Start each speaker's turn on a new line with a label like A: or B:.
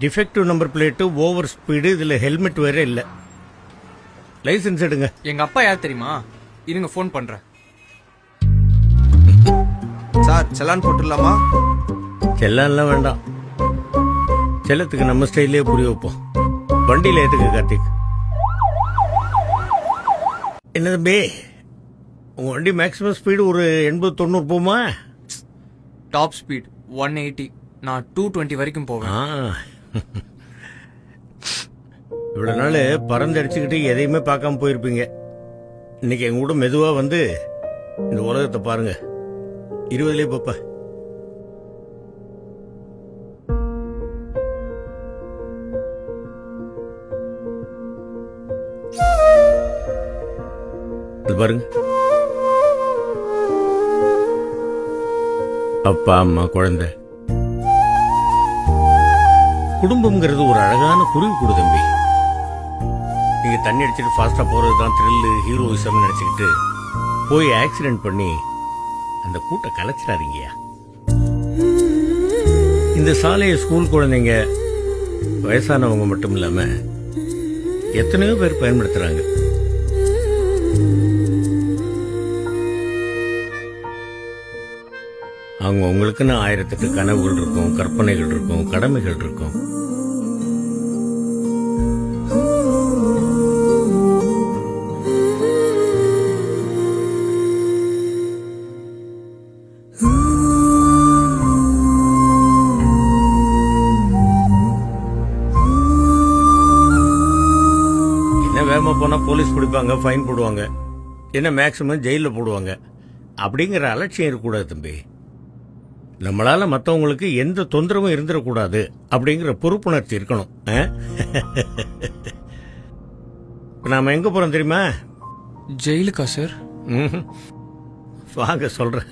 A: Defective number plate over speed இதுல helmet வேற இல்ல. லைசென்ஸ் எடுங்க.
B: எங்க அப்பா யார் தெரியுமா? இருங்க ஃபோன் பண்றேன்.
C: சார் செலான் போட்டுடலாமா?
A: செல்லம்லாம் வேண்டாம். செல்லத்துக்கு நம்ம ஸ்டைல்லே புரிய வைப்போம். வண்டியில ஏத்துக்கு கார்த்திக். என்ன தம்பி உங்க வண்டி மேக்ஸிமம் ஸ்பீடு ஒரு எண்பது தொண்ணூறு போமா
B: டாப் ஸ்பீட் ஒன் எயிட்டி நான் டூ டுவெண்ட்டி வரைக்கும் போவேன்.
A: ஆ. இவ்வளவு நாள் பறந்தடிச்சுக்கிட்டு எதையுமே பார்க்காம போயிருப்பீங்க. இன்னைக்கு எங்க கூட மெதுவா வந்து இந்த உலகத்தை பாருங்க. இருபதுலயே பாப்பா. பாருங்க. அப்பா அம்மா குழந்தை. குடும்பம்ங்கிறது ஒரு அழகான குருவி கூடு தம்பி. நீங்க தண்ணி அடிச்சிட்டு ஃபாஸ்டா போறது தான் த்ரில்லு ஹீரோயிசம் நினைச்சுக்கிட்டு போய் ஆக்சிடென்ட் பண்ணி அந்த கூட்ட கலைச்சிடாதீங்கயா இந்த சாலையை ஸ்கூல் குழந்தைங்க வயசானவங்க மட்டும் இல்லாம எத்தனையோ பேர் பயன்படுத்துறாங்க. அவங்க உங்களுக்குன்னு ஆயிரத்தெட்டு கனவுகள் இருக்கும் கற்பனைகள் இருக்கும் கடமைகள் இருக்கும். என்ன வேகமா போனா போலீஸ் பிடிப்பாங்க ஃபைன் போடுவாங்க. என்ன மேக்சிமம் ஜெயில போடுவாங்க. அப்படிங்கிற அலட்சியம் இருக்கக்கூடாது தம்பி. நம்மளால மத்தவங்களுக்கு எந்த தொந்தரவும் இருந்துடக்கூடாது அப்படிங்கிற பொறுப்புணர்ச்சி இருக்கணும். நாம எங்க போறோம் தெரியுமா?
B: ஜெயிலுக்கா சார்.
A: வாங்க சொல்றேன்.